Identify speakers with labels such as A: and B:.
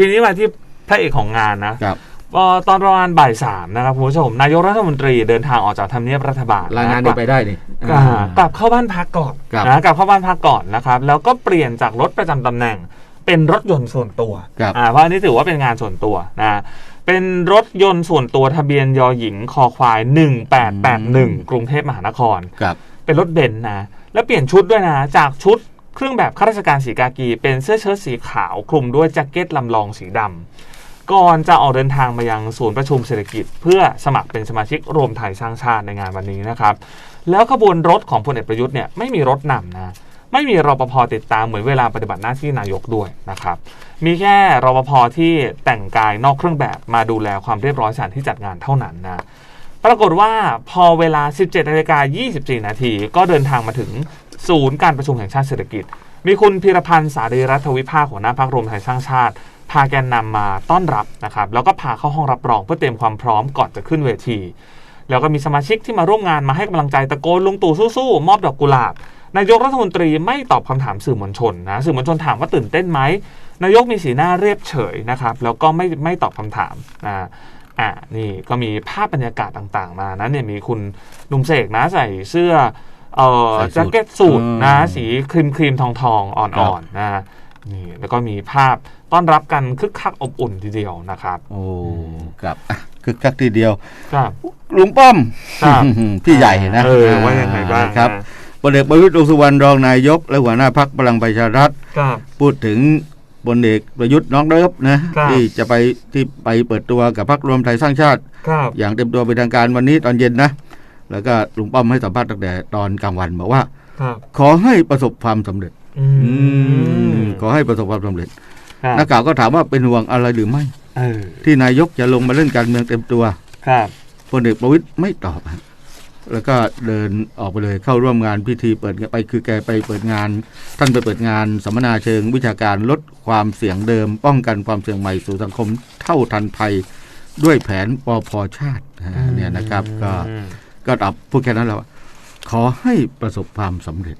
A: ทีนี้มาที่พระเอกของงานนะครับพอตอนประมาณบ่ายสามนะครับคุณผู้ชมนายกรัฐมนตรีเดินทางออกจากทำเนียบรัฐบาล
B: รายงาน
A: ก
B: นี้
A: ลับ
B: ไปได้นี่
A: อ่ากลับเข้าบ้านพักก่อน
B: ครับ
A: นะกลับเข้าบ้านพักก่อนนะครับ แล้วก็เปลี่ยนจากรถประจำตำแหน่ง เป็นรถยนต์ส่วนตัว
B: ครับ
A: อ่าเพราะอันนี้ถือว่าเป็นงานส่วนตัวนะเป็นรถยนต์ส่วนตัวทะเบียนยอหญิงคอควาย 1881 กรุงเทพมหานคร
B: ครับ
A: เป็นรถเบนซ์นะ แล้วเปลี่ยนชุดด้วยนะ จากชุด เครื่องแบบข้าราชการสีกากีเป็นเสื้อเชิ้ตสีขาวคลุมด้วยแจ็คเก็ตลำลองสีดำก่อนจะออกเดินทางมายังศูนย์ประชุมเศรษฐกิจ เพื่อสมัครเป็นสมาชิกรวมไทยสร้างชาติในงานวันนี้นะครับแล้วขบวนรถของพลเอกประยุทธ์เนี่ยไม่มีรถนำนะไม่มีรปภติดตามเหมือนเวลาปฏิบัติหน้าที่นายกด้วยนะครับมีแค่รปภที่แต่งกายนอกเครื่องแบบมาดูแลความเรียบร้อยสถานที่จัดงานเท่านั้นนะปรากฏว่าพอเวลา 17นาฬิกา24 นาทีก็เดินทางมาถึง ศูนย์การประชุมแห่งชาติเศรษฐกิจ มีคุณพิรพันธ์สารีรัฐวิภาคหัวหน้าพักรวมไทยสร้างชาติ พาแกนนำมาต้อนรับนะครับแล้วก็พาเข้าห้องรับรองเพื่อเตรียมความพร้อมก่อนจะขึ้นเวที แล้วก็มีสมาชิกที่มาร่วมงานมาให้กำลังใจตะโกนลุงตู่สู้ๆมอบดอกกุหลาบนายกรัฐมนตรีไม่ตอบคำถามสื่อมวลชนนะสื่อมวลชนถามว่าตื่นเต้นไหมนายกมีสีหน้าเรียบเฉยนะครับแล้วก็ไม่ไม่ตอบคำถามนะอ่านี่ก็มีภาพบรรยากาศต่างๆ มานะเนี่ยมีคุณนุ่มเสกนะใส่เสื้อ เอ่อ
B: ใส่สูท
A: แจ็คเก็ตสูทนะ
B: อืม
A: สีครีมครีมๆทองทองๆอ่อนๆนะนี่แล้วก็มีภาพต้อนรับกันคึกคักอบอุ่นทีเดียวนะครับ
B: โอ้ครับอะคึกคักทีเดียว
A: ครับ
B: ลุงป้อม
A: ครับ
B: พี่ใหญ่นะ
A: เออว่ายังไงบ้าง
B: ครับ
A: นะ
B: พลเอกประวิตรวงษ์สุวรรณรองนายก และหัวหน้าพักพลังประชารัฐ
A: ครับ
B: พูดถึงพลเอกประยุทธ์น้องเลิฟนะครับที่จะไปที่ไปเปิดตัวกับพักรวมไทยสร้างชาติ
A: ครับ
B: อย่างเต็มตัวเป็นทางการวันนี้ตอนเย็นนะ แล้วก็ลุงป้อมให้สัมภาษณ์ตั้งแต่ตอนกลางวันบอกว่า
A: ครับ
B: ขอให้ประสบความสำเร็จ
A: อืม
B: ขอให้ประสบความสำเร็จ
A: ครับ
B: นักข่าวก็ถามว่าเป็นห่วงอะไรหรือไม่
A: เออ
B: ที่นายกจะลงมาเล่นการเมืองเต็มตัว
A: ครับ
B: พลเอกประวิตยไม่ตอบฮะแล้วก็เดินออกไปเลยเข้าร่วมงานพิธีเปิดไปคือแกไปเปิดงาน ท่านไปเปิดงานสัมมนาเชิง วิชาการลดความเสี่ยงเดิม ป้องกันความเสี่ยงใหม่สู่สังคม เท่าทันภัยด้วยแผนปพชาติอ่าเนี่ยนะครับ ก็
A: อืม
B: ก็ตอบพูดแค่นั้นแล้วขอให้ประสบความสำเร็จ